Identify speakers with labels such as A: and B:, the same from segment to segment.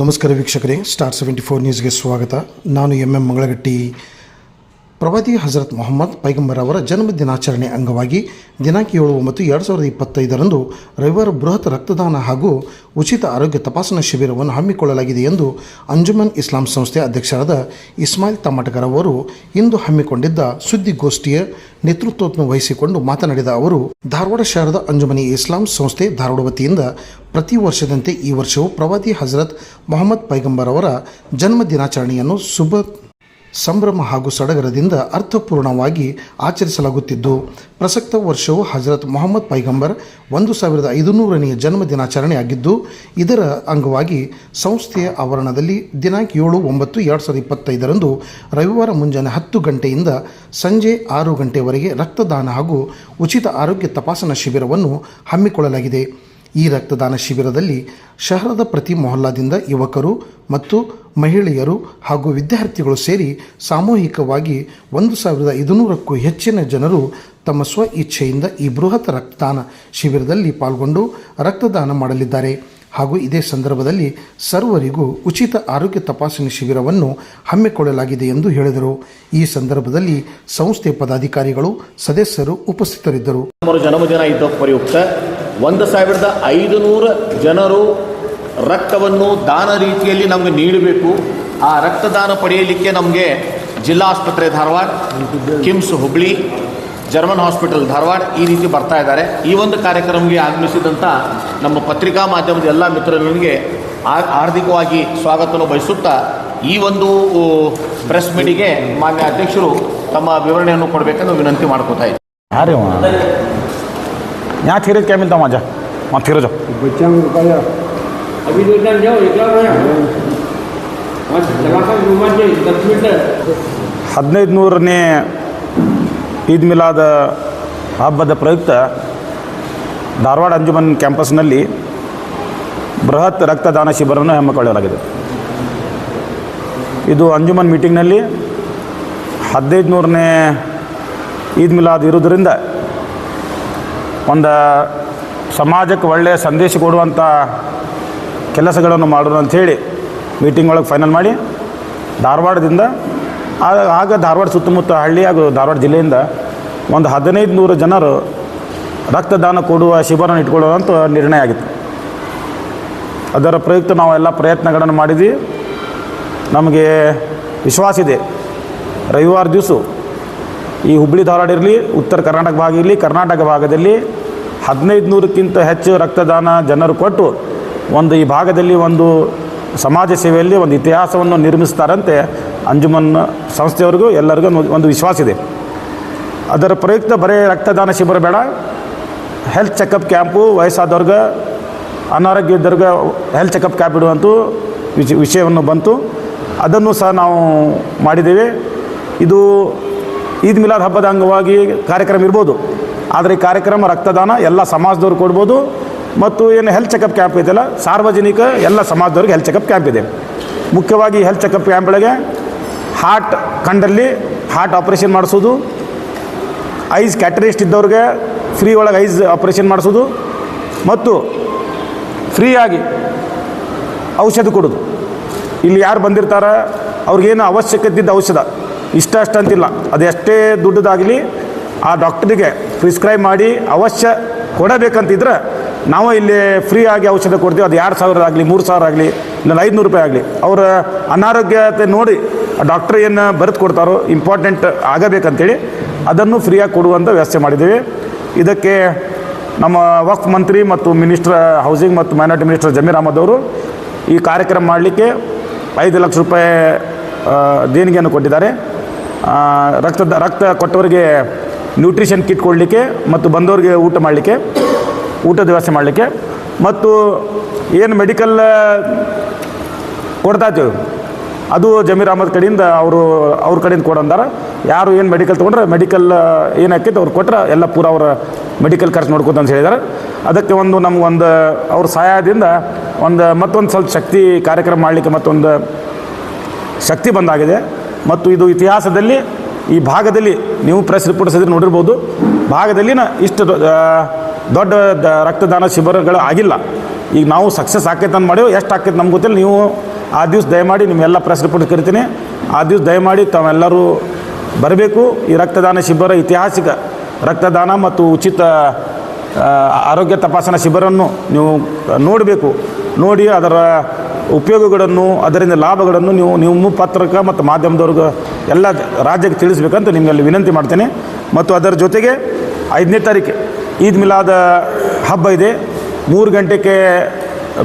A: ನಮಸ್ಕಾರ ವೀಕ್ಷಕರೇ star seventy four ನ್ಯೂಸ್ಗೆ ಸ್ವಾಗತ. ನಾನು ಎಂ ಎಂ ಮಂಗಳಗಟ್ಟಿ. ಪ್ರವಾದಿ ಹಜರತ್ ಮೊಹಮ್ಮದ್ ಪೈಗಂಬರ್ ಅವರ ಜನ್ಮ ದಿನಾಚರಣೆ ಅಂಗವಾಗಿ ದಿನಾಂಕ ಏಳು ಒಂಬತ್ತು ಎರಡು ಸಾವಿರದ ಇಪ್ಪತ್ತೈದರಂದು ರವಿವಾರ ಬೃಹತ್ ರಕ್ತದಾನ ಹಾಗೂ ಉಚಿತ ಆರೋಗ್ಯ ತಪಾಸಣಾ ಶಿಬಿರವನ್ನು ಹಮ್ಮಿಕೊಳ್ಳಲಾಗಿದೆ ಎಂದು ಅಂಜುಮನ್ ಇಸ್ಲಾಂ ಸಂಸ್ಥೆ ಅಧ್ಯಕ್ಷರಾದ ಇಸ್ಮಾಯಿಲ್ ತಮಟಗರ್ ಅವರು ಇಂದು ಹಮ್ಮಿಕೊಂಡಿದ್ದ ಸುದ್ದಿಗೋಷ್ಠಿಯ ನೇತೃತ್ವವನ್ನು ವಹಿಸಿಕೊಂಡು ಮಾತನಾಡಿದ ಅವರು, ಧಾರವಾಡ ಶಹರದ ಅಂಜುಮನಿ ಇಸ್ಲಾಂ ಸಂಸ್ಥೆ ಧಾರವಾಡ ವತಿಯಿಂದ ಪ್ರತಿ ವರ್ಷದಂತೆ ಈ ವರ್ಷವೂ ಪ್ರವಾದಿ ಹಜರತ್ ಮೊಹಮ್ಮದ್ ಪೈಗಂಬರ್ ಅವರ ಜನ್ಮ ದಿನಾಚರಣೆಯನ್ನು ಶುಭ ಸಂಭ್ರಮ ಹಾಗೂ ಸಡಗರದಿಂದ ಅರ್ಥಪೂರ್ಣವಾಗಿ ಆಚರಿಸಲಾಗುತ್ತಿದ್ದು, ಪ್ರಸಕ್ತ ವರ್ಷವು ಹಜರತ್ ಮೊಹಮ್ಮದ್ ಪೈಗಂಬರ್ ಒಂದು ಸಾವಿರದ ಐದುನೂರನೆಯ ಜನ್ಮ ದಿನಾಚರಣೆಯಾಗಿದ್ದು ಇದರ ಅಂಗವಾಗಿ ಸಂಸ್ಥೆಯ ಆವರಣದಲ್ಲಿ ದಿನಾಂಕ ಏಳು ಒಂಬತ್ತು ಎರಡು ಸಾವಿರದ ಇಪ್ಪತ್ತೈದರಂದು ರವಿವಾರ ಮುಂಜಾನೆ ಹತ್ತು ಗಂಟೆಯಿಂದ ಸಂಜೆ ಆರು ಗಂಟೆವರೆಗೆ ರಕ್ತದಾನ ಹಾಗೂ ಉಚಿತ ಆರೋಗ್ಯ ತಪಾಸಣಾ ಶಿಬಿರವನ್ನು ಹಮ್ಮಿಕೊಳ್ಳಲಾಗಿದೆ. ಈ ರಕ್ತದಾನ ಶಿಬಿರದಲ್ಲಿ ಶಹರದ ಪ್ರತಿ ಮೊಹಲ್ಲಾದಿಂದ ಯುವಕರು ಮತ್ತು ಮಹಿಳೆಯರು ಹಾಗೂ ವಿದ್ಯಾರ್ಥಿಗಳು ಸೇರಿ ಸಾಮೂಹಿಕವಾಗಿ ಒಂದು ಸಾವಿರದ ಐದುನೂರಕ್ಕೂ ಹೆಚ್ಚಿನ ಜನರು ತಮ್ಮ ಸ್ವ ಇಚ್ಛೆಯಿಂದ ಈ ಬೃಹತ್ ರಕ್ತದಾನ ಶಿಬಿರದಲ್ಲಿ ಪಾಲ್ಗೊಂಡು ರಕ್ತದಾನ ಮಾಡಲಿದ್ದಾರೆ. ಹಾಗೂ ಇದೇ ಸಂದರ್ಭದಲ್ಲಿ ಸರ್ವರಿಗೂ ಉಚಿತ ಆರೋಗ್ಯ ತಪಾಸಣೆ ಶಿಬಿರವನ್ನು ಹಮ್ಮಿಕೊಳ್ಳಲಾಗಿದೆ ಎಂದು ಹೇಳಿದರು. ಈ ಸಂದರ್ಭದಲ್ಲಿ ಸಂಸ್ಥೆ ಪದಾಧಿಕಾರಿಗಳು, ಸದಸ್ಯರು ಉಪಸ್ಥಿತರಿದ್ದರು.
B: ಒಂದು ಸಾವಿರದ ಐದು ನೂರು ಜನರು ರಕ್ತವನ್ನು ದಾನ ರೀತಿಯಲ್ಲಿ ನಮಗೆ ನೀಡಬೇಕು. ಆ ರಕ್ತದಾನ ಪಡೆಯಲಿಕ್ಕೆ ನಮಗೆ ಜಿಲ್ಲಾ ಆಸ್ಪತ್ರೆ ಧಾರವಾಡ, ಕಿಮ್ಸ್ ಹುಬ್ಳಿ, ಜರ್ಮನ್ ಹಾಸ್ಪಿಟಲ್ ಧಾರವಾಡ ಈ ರೀತಿ ಬರ್ತಾ ಇದ್ದಾರೆ. ಈ ಒಂದು ಕಾರ್ಯಕ್ರಮಕ್ಕೆ ಆಗಮಿಸಿದಂಥ ನಮ್ಮ ಪತ್ರಿಕಾ ಮಾಧ್ಯಮದ ಎಲ್ಲ ಮಿತ್ರರಿಗೆ ಆರ್ಥಿಕವಾಗಿ ಸ್ವಾಗತವನ್ನು ಬಯಸುತ್ತಾ ಈ ಒಂದು ಪ್ರೆಸ್ ಮೀಟಿಗೆ ಮಾನ್ಯ ಅಧ್ಯಕ್ಷರು ತಮ್ಮ ವಿವರಣೆಯನ್ನು ಕೊಡಬೇಕೆಂದು ವಿನಂತಿ ಮಾಡ್ಕೋತಾ
C: ಇದ್ದಾರೆ यहाँ ठहरे क्या मिलता वहाँ जा वहाँ ठहरो जाओ
D: बच्चा को रुपया अभी तो इधर जाओ एकला भैया और लगाकर घुमा के दस मिनट
C: ಹದಿನೈದು ನೂರನೇ ಈದ್ ಮಿಲಾದ ಹಬ್ಬದ ಪ್ರಯುಕ್ತ ಧಾರವಾಡ ಅಂಜುಮನ್ ಕ್ಯಾಂಪಸ್ನಲ್ಲಿ ಬೃಹತ್ ರಕ್ತದಾನ ಶಿಬಿರವನ್ನು ಹಮ್ಮಿಕೊಳ್ಳಲಾಗಿದೆ ಇದು ಅಂಜುಮನ್ ಮೀಟಿಂಗ್ನಲ್ಲಿ ಹದಿನೈದು ನೂರನೇ ಈದ್ ಮಿಲಾದ್ ಇರೋದರಿಂದ ಒಂದು ಸಮಾಜಕ್ಕೆ ಒಳ್ಳೆಯ ಸಂದೇಶ ಕೊಡುವಂಥ ಕೆಲಸಗಳನ್ನು ಮಾಡೋಣ ಅಂಥೇಳಿ ಮೀಟಿಂಗ್ ಒಳಗೆ ಫೈನಲ್ ಮಾಡಿ ಧಾರವಾಡದಿಂದ ಆಗ ಧಾರವಾಡ ಸುತ್ತಮುತ್ತ ಹಳ್ಳಿ ಹಾಗೂ ಧಾರವಾಡ ಜಿಲ್ಲೆಯಿಂದ ಒಂದು ಹದಿನೈದು ನೂರು ಜನರು ರಕ್ತದಾನ ಕೊಡುವ ಶಿಬಿರನ ಇಟ್ಕೊಳ್ಳೋದಂತ ನಿರ್ಣಯ ಆಗಿತ್ತು. ಅದರ ಪ್ರಯುಕ್ತ ನಾವೆಲ್ಲ ಪ್ರಯತ್ನಗಳನ್ನು ಮಾಡಿದ್ವಿ. ನಮಗೆ ವಿಶ್ವಾಸ ಇದೆ. ರವಿವಾರ ದಿವಸ ಈ ಹುಬ್ಬಳ್ಳಿ ಧಾರವಾಡ ಇರಲಿ, ಉತ್ತರ ಕರ್ನಾಟಕ ಭಾಗ ಇರಲಿ, ಕರ್ನಾಟಕ ಭಾಗದಲ್ಲಿ ಹದಿನೈದು ನೂರಕ್ಕಿಂತ ಹೆಚ್ಚು ರಕ್ತದಾನ ಜನರು ಕೊಟ್ಟು ಒಂದು ಈ ಭಾಗದಲ್ಲಿ ಒಂದು ಸಮಾಜ ಸೇವೆಯಲ್ಲಿ ಒಂದು ಇತಿಹಾಸವನ್ನು ನಿರ್ಮಿಸ್ತಾರಂತೆ ಅಂಜುಮನ್ ಸಂಸ್ಥೆಯವ್ರಿಗೂ ಎಲ್ಲರಿಗೂ ಒಂದು- ವಿಶ್ವಾಸ ಇದೆ. ಅದರ ಪ್ರಯುಕ್ತ ಬರೀ ರಕ್ತದಾನ ಶಿಬಿರ ಬೇಡ. ಹೆಲ್ತ್ ಚೆಕಪ್ ಕ್ಯಾಂಪು, ವಯಸ್ಸಾದವ್ರಿಗೆ ಅನಾರೋಗ್ಯ ಇದ್ದವ್ರಿಗೆ ಹೆಲ್ತ್ ಚೆಕಪ್ ಕ್ಯಾಂಪ್ ಇಡುವಂತೂ ವಿಷ ವಿಷಯವನ್ನು ಬಂತು. ಅದನ್ನು ಸಹ ನಾವು ಮಾಡಿದ್ದೇವೆ. ಇದು ಈದ್ ಮಿಲಾದ್ ಹಬ್ಬದ ಅಂಗವಾಗಿ ಕಾರ್ಯಕ್ರಮ ಇರ್ಬೋದು. ಆದರೆ ಈ ಕಾರ್ಯಕ್ರಮ ರಕ್ತದಾನ ಎಲ್ಲ ಸಮಾಜದವ್ರು ಕೊಡ್ಬೋದು. ಮತ್ತು ಏನು ಹೆಲ್ತ್ ಚೆಕಪ್ ಕ್ಯಾಂಪ್ ಇದೆಯಲ್ಲ, ಸಾರ್ವಜನಿಕ ಎಲ್ಲ ಸಮಾಜದವ್ರಿಗೆ ಹೆಲ್ತ್ ಚೆಕಪ್ ಕ್ಯಾಂಪ್ ಇದೆ. ಮುಖ್ಯವಾಗಿ ಹೆಲ್ತ್ ಚೆಕಪ್ ಕ್ಯಾಂಪ್ಗಳಿಗೆ ಹಾರ್ಟ್ ಕಂಡಲ್ಲಿ ಹಾರ್ಟ್ ಆಪರೇಷನ್ ಮಾಡಿಸೋದು. ಐಸ್ ಕ್ಯಾಟರಿಸ್ಟ್ ಇದ್ದವ್ರಿಗೆ ಫ್ರೀ ಒಳಗೆ ಐಸ್ ಆಪರೇಷನ್ ಮಾಡಿಸೋದು. ಮತ್ತು ಫ್ರೀಯಾಗಿ ಔಷಧ ಕೊಡೋದು. ಇಲ್ಲಿ ಯಾರು ಬಂದಿರ್ತಾರೆ? ಅವ್ರಿಗೇನು ಅವಶ್ಯಕತೆ ಇದ್ದ ಔಷಧ? ಇಷ್ಟ ಅಷ್ಟಂತಿಲ್ಲ ಅದು ಎಷ್ಟೇ ದುಡ್ಡದಾಗಲಿ ಆ ಡಾಕ್ಟರಿಗೆ ಪ್ರಿಸ್ಕ್ರೈಬ್ ಮಾಡಿ ಅವಶ್ಯ ಕೊಡಬೇಕಂತಿದ್ರೆ ನಾವು ಇಲ್ಲಿ ಫ್ರೀ ಆಗಿ ಔಷಧ ಕೊಡ್ತೀವಿ. ಅದು ಎರಡು ಸಾವಿರ ಆಗಲಿ, ಮೂರು ಸಾವಿರ ಆಗಲಿ ಇಲ್ಲ ಐದುನೂರು ರೂಪಾಯಿ ಆಗಲಿ. ಅವರ ಅನಾರೋಗ್ಯತೆ ನೋಡಿ ಡಾಕ್ಟ್ರ್ ಏನು ಬರೆದು ಕೊಡ್ತಾರೋ ಇಂಪಾರ್ಟೆಂಟ್ ಆಗಬೇಕಂತೇಳಿ ಅದನ್ನು ಫ್ರೀಯಾಗಿ ಕೊಡುವಂಥ ವ್ಯವಸ್ಥೆ ಮಾಡಿದ್ದೀವಿ. ಇದಕ್ಕೆ ನಮ್ಮ ವಕ್ಫ್ ಮಂತ್ರಿ ಮತ್ತು ಮಿನಿಸ್ಟರ್ ಹೌಸಿಂಗ್ ಮತ್ತು ಮೈನಾರಿಟಿ ಮಿನಿಸ್ಟರ್ ಜಮೀರ್ ಅಹಮದ್ ಅವರು ಈ ಕಾರ್ಯಕ್ರಮ ಮಾಡಲಿಕ್ಕೆ ಐದು ಲಕ್ಷ ರೂಪಾಯಿ ದೇಣಿಗೆಯನ್ನು ಕೊಟ್ಟಿದ್ದಾರೆ. ರಕ್ತದ, ರಕ್ತ ಕೊಟ್ಟವರಿಗೆ ನ್ಯೂಟ್ರಿಷನ್ ಕಿಟ್ ಕೊಡಲಿಕ್ಕೆ ಮತ್ತು ಬಂದವರಿಗೆ ಊಟ ಮಾಡಲಿಕ್ಕೆ, ಊಟದ ವ್ಯವಸ್ಥೆ ಮಾಡಲಿಕ್ಕೆ. ಮತ್ತು ಏನು ಮೆಡಿಕಲ್ ಕೊಡ್ತಾ ಇದ್ದೀವಿ. ಅದು ಜಮೀರ್ ಅಹಮದ್ ಕಡೆಯಿಂದ ಅವರು, ಅವ್ರ ಕಡೆಯಿಂದ ಕೊಡಂದಾರ ಯಾರು ಏನು ಮೆಡಿಕಲ್ ತೊಗೊಂಡ್ರೆ ಮೆಡಿಕಲ್ ಏನಾಕೈತೆ ಅವ್ರು ಕೊಟ್ಟರೆ ಎಲ್ಲ ಪೂರ ಅವರ ಮೆಡಿಕಲ್ ಖರ್ಚು ನೋಡ್ಕೋತ ಅಂತ ಹೇಳಿದ್ದಾರೆ ಅದಕ್ಕೆ ಒಂದು ನಮಗೊಂದು ಅವ್ರ ಸಹಾಯದಿಂದ ಒಂದು ಮತ್ತೊಂದು ಸ್ವಲ್ಪ ಶಕ್ತಿ ಕಾರ್ಯಕ್ರಮ ಮಾಡಲಿಕ್ಕೆ ಮತ್ತೊಂದು ಶಕ್ತಿ ಬಂದಾಗಿದೆ. ಮತ್ತು ಇದು ಇತಿಹಾಸದಲ್ಲಿ ಈ ಭಾಗದಲ್ಲಿ ನೀವು ಪ್ರೆಸ್ ರಿಪೋರ್ಟ್ ಸದ್ರೆ ನೋಡಿರ್ಬೋದು. ಭಾಗದಲ್ಲಿನ ಇಷ್ಟು ದೊಡ್ಡ ರಕ್ತದಾನ ಶಿಬಿರಗಳು ಆಗಿಲ್ಲ. ಈಗ ನಾವು ಸಕ್ಸಸ್ ಆಕೈತೆ ಅಂತ ಎಷ್ಟು ಆಕೈತೆ ನಮ್ಗೆ ಗೊತ್ತಿಲ್ಲ. ನೀವು ಆ ದಿವಸ ದಯಮಾಡಿ ನಿಮ್ಮೆಲ್ಲ ಪ್ರೆಸ್ ರಿಪೋರ್ಟ್ ಕರಿತೀನಿ. ಆ ದಿವಸ ದಯಮಾಡಿ ತಾವೆಲ್ಲರೂ ಬರಬೇಕು. ಈ ರಕ್ತದಾನ ಶಿಬಿರ, ಐತಿಹಾಸಿಕ ರಕ್ತದಾನ ಮತ್ತು ಉಚಿತ ಆರೋಗ್ಯ ತಪಾಸಣಾ ಶಿಬಿರವನ್ನು ನೀವು ನೋಡಬೇಕು. ನೋಡಿ ಅದರ ಉಪಯೋಗಗಳನ್ನು, ಅದರಿಂದ ಲಾಭಗಳನ್ನು ನೀವು, ನಿಮ್ಮ ಪತ್ರಕ ಮತ್ತು ಮಾಧ್ಯಮದವ್ರಿಗೆ ಎಲ್ಲ ರಾಜ್ಯಕ್ಕೆ ತಿಳಿಸ್ಬೇಕಂತ ನಿಮ್ಮಲ್ಲಿ ವಿನಂತಿ ಮಾಡ್ತೇನೆ. ಮತ್ತು ಅದರ ಜೊತೆಗೆ ಐದನೇ ತಾರೀಕು ಈದ್ ಮಿಲಾದ ಹಬ್ಬ ಇದೆ. ಮೂರು ಗಂಟೆಗೆ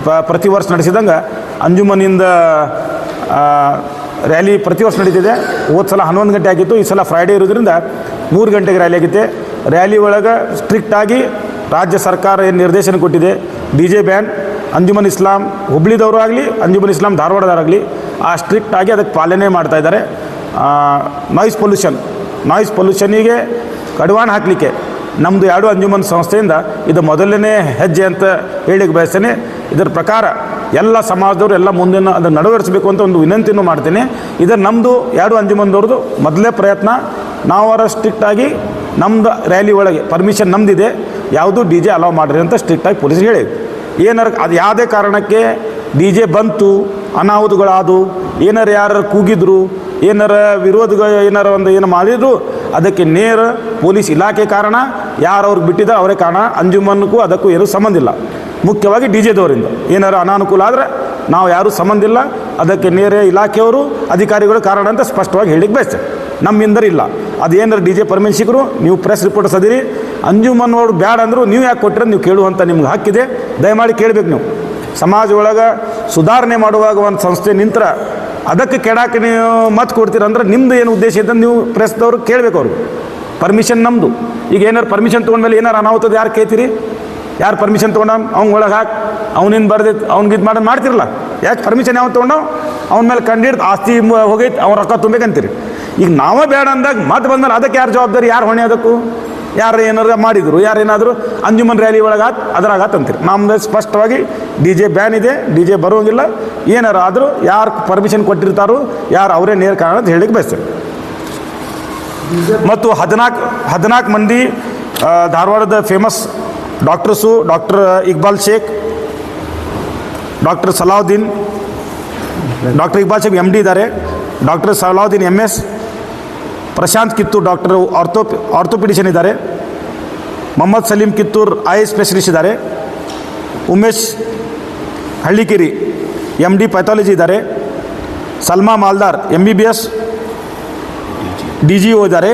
C: ಪ, ಪ್ರತಿ ವರ್ಷ ನಡೆಸಿದಂಗೆ ಅಂಜುಮನಿಂದ ರ್ಯಾಲಿ ಪ್ರತಿ ವರ್ಷ ನಡೀತಿದೆ. ಹೋದ ಸಲ ಹನ್ನೊಂದು ಗಂಟೆ ಆಗಿತ್ತು, ಈ ಸಲ ಫ್ರೈಡೇ ಇರೋದ್ರಿಂದ ಮೂರು ಗಂಟೆಗೆ ರ್ಯಾಲಿ ಆಗಿದೆ ರ್ಯಾಲಿ ಒಳಗೆ ಸ್ಟ್ರಿಕ್ಟಾಗಿ ರಾಜ್ಯ ಸರ್ಕಾರ ಏನು ನಿರ್ದೇಶನ ಕೊಟ್ಟಿದೆ, D J ban, Anjuman Islam ಹುಬ್ಳಿದವರು ಆಗಲಿ, ಅಂಜುಮನ್ ಇಸ್ಲಾಂ ಧಾರವಾಡದವರಾಗಲಿ, ಆ ಸ್ಟ್ರಿಕ್ಟಾಗಿ ಅದಕ್ಕೆ ಪಾಲನೆ ಮಾಡ್ತಾ ಇದ್ದಾರೆ. ನಾಯ್ಸ್ ಪೊಲ್ಯೂಷನ್ ನಾಯ್ಸ್ ಪೊಲ್ಯೂಷನಿಗೆ ಕಡಿವಾಣ ಹಾಕಲಿಕ್ಕೆ. ನಮ್ಮದು ಎರಡು ಅಂಜುಮನ್ ಸಂಸ್ಥೆಯಿಂದ ಇದು ಮೊದಲನೇ ಹೆಜ್ಜೆ ಅಂತ ಹೇಳಿಕ್ಕೆ ಬಯಸ್ತೇನೆ. ಇದರ ಪ್ರಕಾರ ಎಲ್ಲ ಸಮಾಜದವರು ಎಲ್ಲ ಮುಂದಿನ ಅದನ್ನು ನಡವರಿಸಬೇಕು ಅಂತ ಒಂದು ವಿನಂತಿನೂ ಮಾಡ್ತೀನಿ. ಇದು ನಮ್ಮದು ಎರಡು ಅಂಜುಮನ್ದವ್ರದ್ದು ಮೊದಲೇ ಪ್ರಯತ್ನ. ನಾವು ಅವರ ಸ್ಟ್ರಿಕ್ಟಾಗಿ ನಮ್ಮದು ರ್ಯಾಲಿ ಒಳಗೆ ಪರ್ಮಿಷನ್ ನಮ್ಮದಿದೆ ಯಾವುದು ಡಿ ಜೆ ಅಲೋ ಮಾಡಿರಿ ಅಂತ ಸ್ಟ್ರಿಕ್ಟಾಗಿ ಪೊಲೀಸ್ಗೆ ಹೇಳಿ. ಏನಾರ ಅದು ಯಾವುದೇ ಕಾರಣಕ್ಕೆ ಡಿ ಜೆ ಬಂತು ಅನಾಹುತಗಳಾದವು. ಏನಾರ ಯಾರು ಕೂಗಿದ್ರು, ಏನಾರ ವಿರೋಧ ಏನಾರ ಒಂದು ಏನು ಮಾಡಿದ್ರು, ಅದಕ್ಕೆ ನೇರ ಪೊಲೀಸ್ ಇಲಾಖೆ ಕಾರಣ, ಯಾರು ಅವ್ರಿಗೆ ಬಿಟ್ಟಿದ್ದಾರೆ ಅವರೇ ಕಾರಣ ಅಂಜುಮನ್ಗೂ ಅದಕ್ಕೂ ಏನೂ ಸಂಬಂಧ ಇಲ್ಲ. ಮುಖ್ಯವಾಗಿ ಡಿ ಜೆದವರಿಂದ ಏನಾರು ಅನಾನುಕೂಲ ಆದರೆ ನಾವು ಯಾರೂ ಸಂಬಂಧ ಇಲ್ಲ, ಅದಕ್ಕೆ ನೇರ ಇಲಾಖೆಯವರು ಅಧಿಕಾರಿಗಳು ಕಾರಣ ಅಂತ ಸ್ಪಷ್ಟವಾಗಿ ಹೇಳಿಕ್ಕೆ ಬಯಸ್ತೇವೆ ನಮ್ಮಿಂದರ ಇಲ್ಲ. ಅದು ಏನಾರು ಡಿ ಜೆ ಪರ್ಮಿಷನ್ ನೀವು ಪ್ರೆಸ್ ರಿಪೋರ್ಟ್ ಸದಿರಿ ಅಂಜುಮನ್ ಅವ್ರು ಬ್ಯಾಡ ಅಂದರು ನೀವು ಯಾಕೆ ಕೊಟ್ಟರೆ ನೀವು ಕೇಳುವಂಥ ನಿಮ್ಗೆ ಹಕ್ಕಿದೆ ದಯಮಾಡಿ ಕೇಳಬೇಕು ನೀವು. ಸಮಾಜ ಒಳಗೆ ಸುಧಾರಣೆ ಮಾಡುವಾಗ ಒಂದು ಸಂಸ್ಥೆ ನಿಂತರ ಅದಕ್ಕೆ ಕೆಡಾಕೆ ನೀವು ಮತ್ ಕೊಡ್ತೀರಂದ್ರೆ ನಿಮ್ದು ಏನು ಉದ್ದೇಶ ಇದೆ ನೀವು ಪ್ರೆಸ್ದವ್ರು ಕೇಳಬೇಕು ಅವ್ರಿಗೆ ಪರ್ಮಿಷನ್ ನಮ್ಮದು ಈಗ ಏನಾರು ಪರ್ಮಿಷನ್ ತೊಗೊಂಡ್ಮೇಲೆ ಏನಾರು ಅನಾಹುತದ ಯಾರು ಕೇಳ್ತೀರಿ? ಯಾರು ಪರ್ಮಿಷನ್ ತೊಗೊಂಡ ಅವ್ನ ಒಳಗೆ ಹಾಕಿ ಅವನಿಂದ ಬರ್ದಿತ್ತು ಅವ್ನಿಗೆ ಇದು ಮಾಡೋದು ಮಾಡ್ತಿರಲ್ಲ ಯಾಕೆ ಪರ್ಮಿಷನ್ ಯಾವ ತೊಗೊಂಡವ್ ಅವ್ನ ಮೇಲೆ ಕಂಡಿಡ್ದು ಆಸ್ತಿ ಹೋಗೈತೆ, ಅವ್ನ ರೊಕ್ಕ ತುಂಬೇಕಂತೀರಿ. ಈಗ ನಾವೇ ಬೇಡ ಅಂದಾಗ ಮತ್ತೆ ಬಂದ್ರೆ ಅದಕ್ಕೆ ಯಾರು ಜವಾಬ್ದಾರಿ, ಯಾರು ಹೊಣೆ ಅದಕ್ಕೂ? ಯಾರು ಏನಾರು ಮಾಡಿದರು, ಯಾರೇನಾದರೂ ಅಂಜುಮನ್ ರ್ಯಾಲಿ ಒಳಗೆ ಆತ್ ಅದ್ರಾಗ ಆತ್ ಅಂತೀರಿ. ನಮ್ದು ಸ್ಪಷ್ಟವಾಗಿ ಡಿ ಜೆ ಬ್ಯಾನ್ ಇದೆ, ಡಿ ಜೆ ಬರೋಂಗಿಲ್ಲ ಏನಾರು ಆದರೂ ಯಾರು ಪರ್ಮಿಷನ್ ಕೊಟ್ಟಿರ್ತಾರೋ, ಯಾರು ಅವರೇ ನೇರ ಕಾರಣ ಅಂತ ಹೇಳಿಕ್ಕೆ ಬೇಸ್ ಮತ್ತು ಹದಿನಾಲ್ಕು ಹದಿನಾಲ್ಕು ಮಂದಿ ಧಾರವಾಡದ famous doctors doctor Iqbal Sheikh doctor Salahuddin doctor Iqbal Sheikh M D ಇದ್ದಾರೆ doctor Salahuddin M S Prashant Kittur doctor ortho orthopedician ಇದ್ದಾರೆ ಮೊಹಮ್ಮದ್ ಸಲೀಂ ಕಿತ್ತೂರ್ ಐ ಸ್ಪೆಷಲಿಸ್ಟ್ ಇದ್ದಾರೆ Umesh Hallikeri M D pathology ಇದ್ದಾರೆ Salma Maldar M B B S D G O ಇದ್ದಾರೆ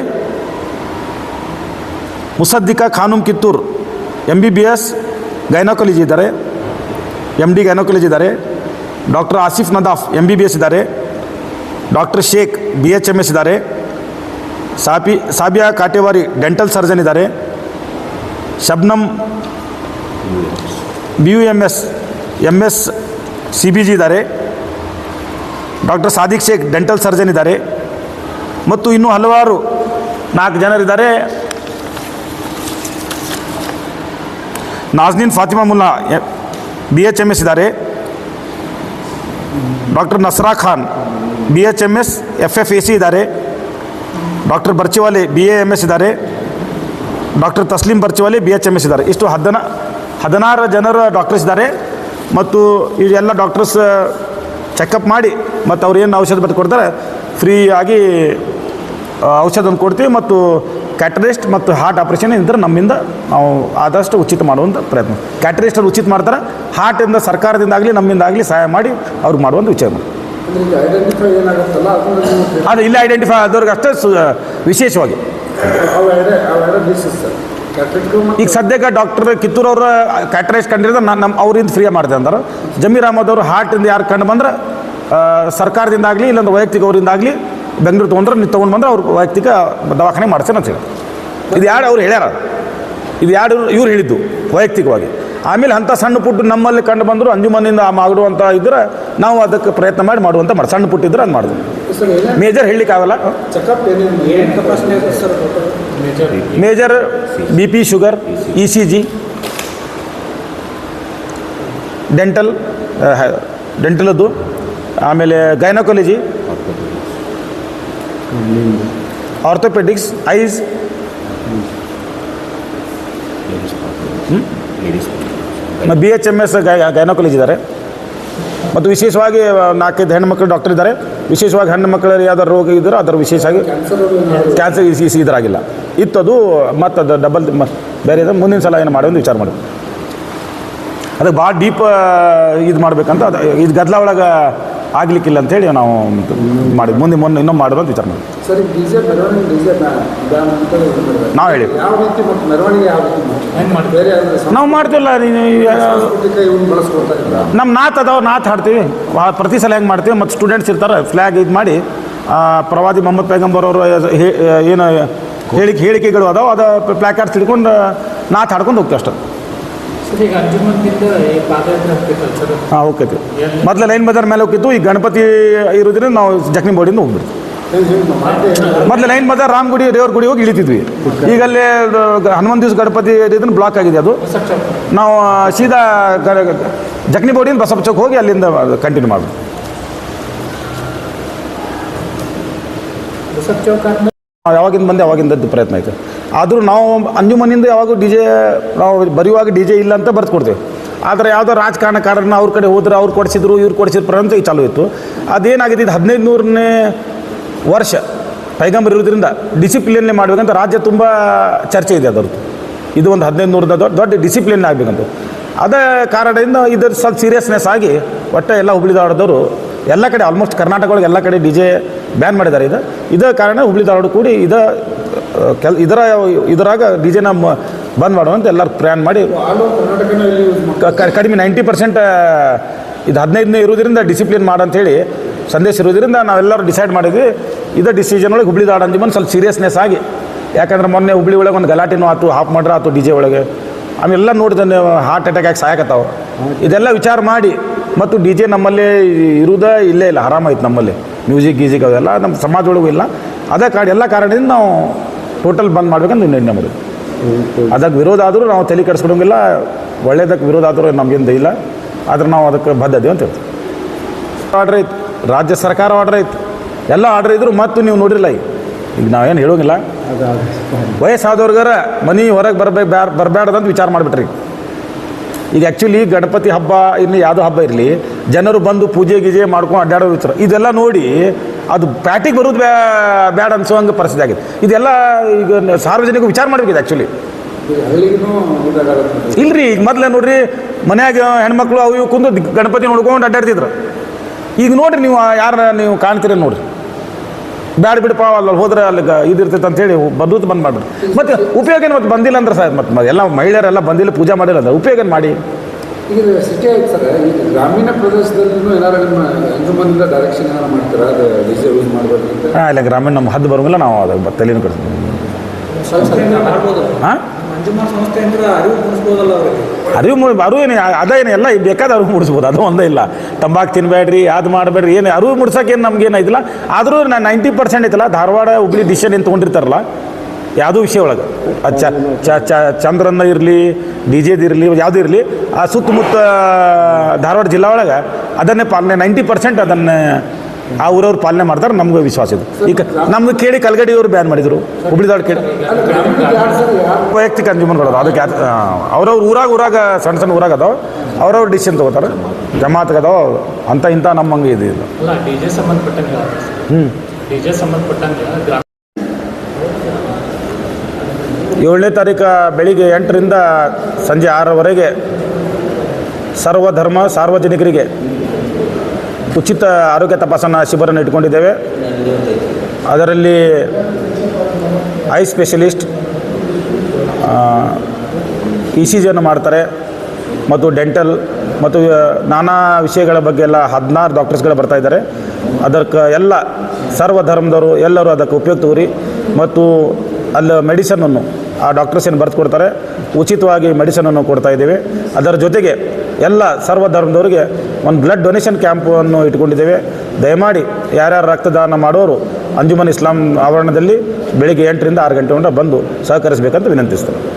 C: Musaddiqa Khanum Kittur M B B S gynaecology ಇದ್ದಾರೆ M D gynaecology ಇದ್ದಾರೆ doctor Asif Nadaf M B B S ಇದ್ದಾರೆ doctor Sheikh B H M S ಇದ್ದಾರೆ ಸಾಪಿ Sabiya Katewari dental surgeon ಇದ್ದಾರೆ. Shabnam B U M S M S C B G ಇದ್ದಾರೆ. Doctor Sadiq Sheikh dental surgeon ಇದ್ದಾರೆ. ಮತ್ತು ಇನ್ನೂ ಹಲವಾರು ನಾಲ್ಕು ಜನರಿದ್ದಾರೆ Nazneen Fatima Mulla B H M S ಇದ್ದಾರೆ. Doctor Nasra Khan B H M S F F A C ಇದ್ದಾರೆ. Doctor Barchiwali B A M S ಇದ್ದಾರೆ. Doctor Tasleem Barchiwali B H M S ಇದ್ದಾರೆ. ಇಷ್ಟು ಹದಿನ ಹದಿನಾರು ಜನರ doctors ಇದ್ದಾರೆ. ಮತ್ತು ಇವೆಲ್ಲ ಡಾಕ್ಟರ್ಸ್ ಚೆಕಪ್ ಮಾಡಿ ಮತ್ತು ಅವ್ರು ಏನು ಔಷಧ ಬರೆದು ಕೊಡ್ತಾರೆ ಫ್ರೀ ಆಗಿ ಆ, ಔಷಧವನ್ನು ಕೊಡ್ತೀವಿ ಮತ್ತು ಕ್ಯಾಟರಿಸ್ಟ್ ಮತ್ತು ಹಾರ್ಟ್ ಆಪ್ರೇಷನ್ ಇದ್ದರೆ ನಮ್ಮಿಂದ ನಾವು ಆದಷ್ಟು ಉಚಿತ ಮಾಡುವಂಥ ಪ್ರಯತ್ನ. ಕ್ಯಾಟರಿಸ್ಟ್ ಅವ್ರು ಉಚಿತ ಮಾಡ್ತಾರೆ. ಹಾರ್ಟಿಂದ ಸರ್ಕಾರದಿಂದಾಗಲಿ ನಮ್ಮಿಂದಾಗಲಿ ಸಹಾಯ ಮಾಡಿ ಅವ್ರಿಗೆ ಮಾಡುವಂಥ ವಿಚಾರ ಮಾಡಿ
E: ಐಡೆಂಟಿಫೈ ಏನಾಗುತ್ತಲ್ಲ
C: ಅದು ಇಲ್ಲ ಐಡೆಂಟಿಫೈ ಆದವ್ರಿಗೆ ಅಷ್ಟೇ ಸು ವಿಶೇಷವಾಗಿ. ಈಗ ಸದ್ಯಕ್ಕೆ ಡಾಕ್ಟರ್ ಕಿತ್ತೂರು ಅವರ ಕ್ಯಾಟರೈಸ್ ಕಂಡಿರೋದು ನಾನು ನಮ್ಮ ಅವರಿಂದ ಫ್ರೀ ಮಾಡಿದೆ ಅಂದ್ರೆ. ಜಮೀರ್ ಅಹಮದ್ ಅವರು ಹಾರ್ಟಿಂದ ಯಾರು ಕಂಡು ಬಂದ್ರೆ ಸರ್ಕಾರದಿಂದ ಆಗಲಿ ಇಲ್ಲೊಂದು ವೈಯಕ್ತಿಕ ಅವರಿಂದ ಆಗಲಿ ಬೆಂಗಳೂರು ತೊಗೊಂಡ್ರೆ ನೀವು ತೊಗೊಂಡು ಬಂದ್ರೆ ಅವ್ರು ವೈಯಕ್ತಿಕ ದವಾಖಾನೆ ಮಾಡ್ತೇನೆ ಅಂತ ಹೇಳಿ. ಇದು ಯಾರು ಅವ್ರು ಹೇಳ್ಯಾರ. ಇದು ಯಾರು ಇವ್ರು ಹೇಳಿದ್ದು ವೈಯಕ್ತಿಕವಾಗಿ. ಆಮೇಲೆ ಅಂಥ ಸಣ್ಣ ಪುಟ್ಟ ನಮ್ಮಲ್ಲಿ ಕಂಡು ಬಂದರು ಅಂಜುಮನಿಂದ ಮಾಡುವಂಥ ಇದ್ರೆ ನಾವು ಅದಕ್ಕೆ ಪ್ರಯತ್ನ ಮಾಡಿ ಮಾಡುವಂಥ ಮಾಡಿ ಸಣ್ಣ ಪುಟ್ಟ ಇದ್ರೆ ಅದು ಮಾಡಿದ್ವಿ major ಹೇಳಲಿಕ್ಕಾಗಲ್ಲ major B P sugar E C. G dental ಡೆಂಟಲದ್ದು ಆಮೇಲೆ gynaecology orthopaedics eyes B H M S gynaecology ಇದ್ದಾರೆ. ಮತ್ತು ವಿಶೇಷವಾಗಿ ನಾಲ್ಕೈದು ಹೆಣ್ಣು ಮಕ್ಕಳು ಡಾಕ್ಟರ್ ಇದ್ದಾರೆ. ವಿಶೇಷವಾಗಿ ಹೆಣ್ಣು ಮಕ್ಕಳಲ್ಲಿ ಯಾವ್ದಾರು ರೋಗ ಇದ್ದರೆ ಅದರ ವಿಶೇಷವಾಗಿ ಕ್ಯಾನ್ಸರ್ ಇಸಿ ಇದ್ರಾಗಿಲ್ಲ. ಇತ್ತದು ಮತ್ತು ಅದು ಡಬಲ್ ಬೇರೆ ಇದೆ ಮುಂದಿನ ಸಲ ಏನು ಮಾಡೋದು ವಿಚಾರ ಮಾಡಿ ಅದಕ್ಕೆ ಭಾಳ ಡೀಪ್ ಇದು ಮಾಡಬೇಕಂತ ಅದು, ಇದು ಗದ್ದಲ ಒಳಗೆ ಆಗ್ಲಿಕ್ಕಿಲ್ಲ ಅಂತೇಳಿ ನಾವು ಮಾಡಿ ಮುಂದೆ ಮೊನ್ನೆ ಇನ್ನೊಂದು ಮಾಡೋದು ಅಂತ ವಿಚಾರ ಮಾಡಿ. ನಾವು ಹೇಳಿ
E: ಯಾವ ರೀತಿ ಮತ್ತು ಮೆರವಣಿಗೆ ಯಾವ ರೀತಿ ಮಾಡ್ತಾರೆ?
C: ನಾವು
E: ಇದ್ರ
C: ನಮ್ಮ ನಾತ್ ಅದಾವ ನಾತ್ ಹಾಡ್ತೀವಿ. ವಾ- ಪ್ರತಿ ಸಲ ಹೆಂಗೆ ಮಾಡ್ತೀವಿ? ಮತ್ತು ಸ್ಟೂಡೆಂಟ್ಸ್ ಇರ್ತಾರೆ ಫ್ಲ್ಯಾಗ್ ಇದು ಮಾಡಿ ಪ್ರವಾದಿ ಮೊಹಮ್ಮದ್ ಪೈಗಂಬರ್ ಅವರು ಏನು ಹೇಳಿಕೆ ಹೇಳಿಕೆಗಳು ಅದಾವ ಅದು ಪ್ಲ್ಯಾಕಾರ್ಡ್ಸ್ ಹಿಡ್ಕೊಂಡು ನಾತ್ ಹಾಡ್ಕೊಂಡು ಹೋಗ್ತೀವಿ ಅಷ್ಟೇ. ಹಾಂ ಹೋಗ್ತೈತಿ. ಮೊದಲು ಲೈನ್ ಬಜಾರ್ ಮೇಲೆ ಹೋಗಿತ್ತು ಈ ಗಣಪತಿ ಇರೋದ್ರಿಂದ ನಾವು ಜಕ್ನಿ ಬೋಡಿಂದ ಹೋಗ್ಬಿಡ್ತೀವಿ. ಮೊದಲು ಲೈನ್ ಬಜಾರ್ ರಾಮ್ ಗುಡಿ, ದೇವ್ರ ಗುಡಿ ಹೋಗಿ ಇಳಿತಿದ್ವಿ. ಈಗ ಅಲ್ಲಿ ಹನುಮಂತ ದಿವಸ ಗಣಪತಿ ಇದನ್ನು ಬ್ಲಾಕ್ ಆಗಿದೆ ಅದು. ನಾವು ಸೀದಾ ಜಕ್ನಿ ಬೋರ್ಡಿಂದ ಬಸಪ್ಪ ಚೌಕ್ ಹೋಗಿ ಅಲ್ಲಿಂದ ಕಂಟಿನ್ಯೂ ನಾವು ಯಾವಾಗಿಂದ ಬಂದೆ ಅವಾಗಿಂದ ಪ್ರಯತ್ನ ಐತೆ ಆದರೂ ನಾವು ಅಂಜುಮನಿಂದ ಯಾವಾಗ ಡಿ ಜೆ, ನಾವು ಬರೆಯುವಾಗ ಡಿ ಜೆ ಇಲ್ಲ ಅಂತ ಬರ್ದು ಕೊಡ್ತೇವೆ. ಆದರೆ ಯಾವುದೋ ರಾಜಕಾರಣಕಾರರನ್ನ ಕಾರಣ ಅವ್ರ ಕಡೆ ಹೋದ್ರೆ ಅವ್ರು ಕೊಡಿಸಿದ್ರು, ಇವ್ರು ಕೊಡಿಸಿದ್ರು ಅಂತ ಚಾಲೂ ಇತ್ತು ಅದೇನಾಗಿದೆ, ಇದು ಹದಿನೈದು ನೂರನೇ ವರ್ಷ ಪೈಗಂಬರ್ ಇರೋದ್ರಿಂದ ಡಿಸಿಪ್ಲಿನ್ನೇ ಮಾಡಬೇಕಂತ ರಾಜ್ಯ ತುಂಬ ಚರ್ಚೆ ಇದೆ ಅದರದ್ದು. ಇದು ಒಂದು ಹದಿನೈದು ನೂರದ ದೊಡ್ಡ ದೊಡ್ಡ ಡಿಸಿಪ್ಲಿನ್ ಆಗಬೇಕಂತ. ಅದೇ ಕಾರಣದಿಂದ ಇದ್ರ ಸ್ವಲ್ಪ ಸೀರಿಯಸ್ನೆಸ್ ಆಗಿ ಒಟ್ಟು ಎಲ್ಲ ಹುಬ್ಳಿ ಧಾರವಾಡದವರು ಎಲ್ಲ ಕಡೆ ಆಲ್ಮೋಸ್ಟ್ ಕರ್ನಾಟಕ ಒಳಗೆ ಎಲ್ಲ ಕಡೆ ಡಿ ಜೆ ಬ್ಯಾನ್ ಮಾಡಿದ್ದಾರೆ ಇದು ಇದೇ ಕಾರಣ ಹುಬ್ಳಿ ಧಾರವಾಡ ಕೂಡಿ ಇದ ಕೆಲ್, ಇದರ, ಇದರಾಗ ಡಿ ಜೆನ ಬಂದ್ ಮಾಡುವಂತ ಎಲ್ಲರೂ ಪ್ಲ್ಯಾನ್ ಮಾಡಿ. ಕಡಿಮೆ ನೈಂಟಿ ಪರ್ಸೆಂಟ್ ಇದು ಹದಿನೈದನೇ ಇರೋದ್ರಿಂದ ಡಿಸಿಪ್ಲಿನ್ ಮಾಡಂಥೇಳಿ ಸಂದೇಶ ಇರೋದ್ರಿಂದ ನಾವೆಲ್ಲರೂ ಡಿಸೈಡ್ ಮಾಡಿದ್ವಿ. ಇದೇ ಡಿಸಿಷನ್ ಒಳಗೆ ಹುಬ್ಳಿ ದಾಡ ಅಂಜುಮನ್ ಸ್ವಲ್ಪ ಸೀರಿಯಸ್ನೆಸ್ ಆಗಿ. ಯಾಕಂದ್ರೆ ಮೊನ್ನೆ ಹುಬ್ಳಿ ಒಳಗೆ ಒಂದು ಗಲಾಟೆನೂ ಆಯ್ತು ಹಾಫ್ ಮಾಡ್ರೆ ಆಯ್ತು ಡಿ ಜೆ ಒಳಗೆ. ಆಮೇಲೆ ನೋಡಿದ ಹಾರ್ಟ್ ಅಟ್ಯಾಕ್ ಆಗಿ ಸಾಯಕತ್ತಾವ. ಇದೆಲ್ಲ ವಿಚಾರ ಮಾಡಿ. ಮತ್ತು ಡಿ ಜೆ ನಮ್ಮಲ್ಲಿ ಇರುವುದೇ ಇಲ್ಲೇ ಇಲ್ಲ, ಆರಾಮಾಯ್ತು ನಮ್ಮಲ್ಲಿ. ಮ್ಯೂಸಿಕ್ ಗೀಸಿಕ್ ಅವೆಲ್ಲ ನಮ್ಮ ಸಮಾಜ ಒಳಗೂ ಇಲ್ಲ. ಅದೇ ಕಾರಣ, ಎಲ್ಲ ಕಾರಣದಿಂದ ನಾವು ಟೋಟಲ್ ಬಂದ್ ಮಾಡ್ಬೇಕಂತ ನಿರ್ಣಯ ಮಾಡಿದ್ವಿ. ಅದಕ್ಕೆ ವಿರೋಧ ಆದರೂ ನಾವು ತಲೆ ಕೆಡಿಸ್ಕೊಡೋಂಗಿಲ್ಲ, ಒಳ್ಳೇದಕ್ಕೆ ವಿರೋಧ ಆದರೂ ನಮಗಿಂದ ಇಲ್ಲ. ಆದ್ರೆ ನಾವು ಅದಕ್ಕೆ ಬದ್ಧದೇವು ಅಂತ ಹೇಳ್ತೀವಿ. ಆರ್ಡ್ರ್ ಐತೆ, ರಾಜ್ಯ ಸರ್ಕಾರ ಆರ್ಡ್ರ್ ಐತೆ. ಎಲ್ಲ ಆರ್ಡ್ರ್ ಇದ್ರು ಮತ್ತು ನೀವು ನೋಡಿರಲ್ಲ ಈಗ. ನಾವೇನು ಹೇಳೋಂಗಿಲ್ಲ. ವಯಸ್ಸಾದವ್ರಿಗಾರ ಮನೆ ಹೊರಗೆ ಬರ್ಬೇಕು ಬರಬೇಡ್ದಂತ ವಿಚಾರ ಮಾಡಿಬಿಟ್ರಿ. ಈಗ ಆ್ಯಕ್ಚುಲಿ ಗಣಪತಿ ಹಬ್ಬ ಇನ್ನು ಯಾವುದೋ ಹಬ್ಬ ಇರಲಿ ಜನರು ಬಂದು ಪೂಜೆ ಗೀಜೆ ಮಾಡ್ಕೊಂಡು ಅಡ್ಡಾಡೋ ವಿಚಾರ ಇದೆಲ್ಲ ನೋಡಿ ಅದು ಪ್ಯಾಟಿಗೆ ಬರೋದು ಬ್ಯಾ, ಬ್ಯಾಡ ಅನ್ಸೋಂಗೆ ಪರಿಸ್ಥಿತಿ ಆಗಿದೆ. ಇದೆಲ್ಲ ಈಗ ಸಾರ್ವಜನಿಕ ವಿಚಾರ ಮಾಡಬೇಕಿದೆ ಆ್ಯಕ್ಚುಲಿ ಇಲ್ರಿ, ಈಗ ಮೊದಲೇ ನೋಡ್ರಿ, ಮನ್ಯಾಗ ಹೆಣ್ಮಕ್ಳು ಅವು ಇವು ಕುಂದು ಗಣಪತಿ ನೋಡ್ಕೊಂಡು ಅಡ್ಡಾಡ್ತಿದ್ರು. ಈಗ ನೋಡ್ರಿ ನೀವು ಯಾರ ನೀವು ಕಾಣ್ತೀರಿ ನೋಡ್ರಿ. ಬ್ಯಾಡ ಬಿಡಪ್ಪ ಅಲ್ಲಿ ಹೋದ್ರೆ ಅಲ್ಲಿ ಇದು ಇರ್ತೈತೆ ಅಂತೇಳಿ ಬಂದು ಬಂದ್ ಮಾಡ್ಬಿಡ್ರಿ ಮತ್ತೆ ಉಪಯೋಗ ಏನು? ಮತ್ತೆ ಬಂದಿಲ್ಲ ಅಂದ್ರೆ ಸರ್ ಮತ್ತೆ ಎಲ್ಲ ಮಹಿಳೆಯರೆಲ್ಲ ಬಂದಿಲ್ಲ, ಪೂಜೆ ಮಾಡಿಲ್ಲ ಅಂದ್ರೆ ಉಪಯೋಗ ಏನು ಮಾಡಿ?
E: ಈಗ ಸಿಟಿ ಆಯ್ತು ಸರ್. ಈಗ ಗ್ರಾಮೀಣ ಪ್ರದೇಶದಲ್ಲೂ ಏನಾರು ನಿಮ್ಮ ಅಂಜುಮನಿಂದ ಡೈರೆಕ್ಷನ್ ಏನಾರು ಮಾಡ್ತೀರಾ? ಅದು ಡಿಜೆ ಯೂಸ್ ಮಾಡಬೇಕು ಅಂತ
C: ಹಾಂ ಇಲ್ಲ ಗ್ರಾಮೀಣ ನಮ್ಮ ಹದ್ದು ಬರೋಂಗಿಲ್ಲ ನಾವು ಅದು ತಲೆನೂ ಕಟ್ತೀವಿ. ಹಾಂ?
D: ಅರಿವು
C: ಅರಿವು ಏನು ಅದ ಏನು ಎಲ್ಲ ಬೇಕಾದ ಅರಿವು ಮೂಡಿಸ್ಬೋದು ಅದು ಒಂದೇ ಇಲ್ಲ. ತಂಬಾಕು ತಿನ್ನಬೇಡ್ರಿ ಅದು ಮಾಡಬೇಡ್ರಿ ಏನು ಅರಿವು ಮೂಡ್ಸೋಕೆ ಏನು ನಮ್ಗೆ ಏನಾಯ್ತಿಲ್ಲ ಆದರೂ ನಾನು ನೈಂಟಿ ಪರ್ಸೆಂಟ್ ಐತಲ್ಲ ಧಾರವಾಡ ಹುಬ್ಳಿ ಡಿಸಿಷನ್ ಏನು ತೊಗೊಂಡಿರ್ತಾರಲ್ಲ ಯಾವುದೋ ವಿಷಯ ಒಳಗೆ. ಅದು ಚ ಚ ಚ ಚಂದ್ರನ್ನ ಇರಲಿ ಡಿ ಜೆದು ಇರಲಿ ಯಾವುದೂ ಇರಲಿ ಆ ಸುತ್ತಮುತ್ತ ಧಾರವಾಡ ಜಿಲ್ಲಾ ಒಳಗೆ ಅದನ್ನೇ ಪಾಲನೆ ನೈಂಟಿ ಪರ್ಸೆಂಟ್ ಅದನ್ನು ಆ ಊರವ್ರು ಪಾಲನೆ ಮಾಡ್ತಾರೆ ನಮ್ಗೆ ವಿಶ್ವಾಸ ಇದೆ. ಈಗ ನಮ್ಗೆ ಕೇಳಿ ಕಲ್ಗಡಿಯವರು ಬ್ಯಾನ್ ಮಾಡಿದರು ಹುಬ್ಳಿ ದಾಡ್ ಕೇಳಿ. ವೈಯಕ್ತಿಕ ಅಂಜುಮನ್ಗಳು ಅದಾವ ಅದಕ್ಕೆ ಅವ್ರವ್ರ ಊರಾಗ ಊರಾಗ ಸಣ್ಣ ಸಣ್ಣ ಊರಾಗ ಅದಾವ ಅವ್ರವ್ರ ಡಿಸಿಷನ್ ತೊಗೋತಾರೆ. ಜಮಾತ್ಗೆ ಅದಾವ ಅಂತ ಇಂಥ ನಮ್ಮಂಗೆ ಇದು ಹ್ಞೂ
F: ಡಿ ಜೆ ಸಂಬಂಧಪಟ್ಟಂಗೆ ಗ್ರಾಮ
C: ಏಳನೇ ತಾರೀಕು ಬೆಳಿಗ್ಗೆ ಎಂಟರಿಂದ ಸಂಜೆ ಆರರವರೆಗೆ ಸರ್ವಧರ್ಮ, ಸಾರ್ವಜನಿಕರಿಗೆ ಉಚಿತ ಆರೋಗ್ಯ ತಪಾಸಣಾ ಶಿಬಿರನ ಇಟ್ಕೊಂಡಿದ್ದೇವೆ. ಅದರಲ್ಲಿ ಐ ಸ್ಪೆಷಲಿಸ್ಟ್ ಇ ಸಿ ಜಿಯನ್ನು ಮಾಡ್ತಾರೆ ಮತ್ತು ಡೆಂಟಲ್ ಮತ್ತು ನಾನಾ ವಿಷಯಗಳ ಬಗ್ಗೆ ಎಲ್ಲ ಹದಿನಾರು ಡಾಕ್ಟರ್ಸ್ಗಳು ಬರ್ತಾ ಇದ್ದಾರೆ. ಅದಕ್ಕೆ ಎಲ್ಲ ಸರ್ವಧರ್ಮದವರು ಎಲ್ಲರೂ ಅದಕ್ಕೆ ಉಪಯುಕ್ತ ತಗೋರಿ ಮತ್ತು ಅಲ್ಲಿ ಮೆಡಿಸನನ್ನು ಆ ಡಾಕ್ಟರ್ಸ್ ಏನು ಬರೆದು ಕೊಡ್ತಾರೆ? ಉಚಿತವಾಗಿ ಮೆಡಿಸನನ್ನು ಕೊಡ್ತಾ ಇದ್ದೇವೆ. ಅದರ ಜೊತೆಗೆ ಎಲ್ಲ ಸರ್ವ ಧರ್ಮದವರಿಗೆ ಒಂದು ಬ್ಲಡ್ ಡೊನೇಷನ್ ಕ್ಯಾಂಪನ್ನು ಇಟ್ಕೊಂಡಿದ್ದೇವೆ. ದಯಮಾಡಿ ಯಾರ್ಯಾರು ರಕ್ತದಾನ ಮಾಡೋರು ಅಂಜುಮನ್ ಇಸ್ಲಾಂ ಆವರಣದಲ್ಲಿ ಬೆಳಿಗ್ಗೆ ಎಂಟರಿಂದ ಆರು ಗಂಟೆ ಬಂದು ಸಹಕರಿಸಬೇಕಂತ ವಿನಂತಿಸ್ತೇನೆ.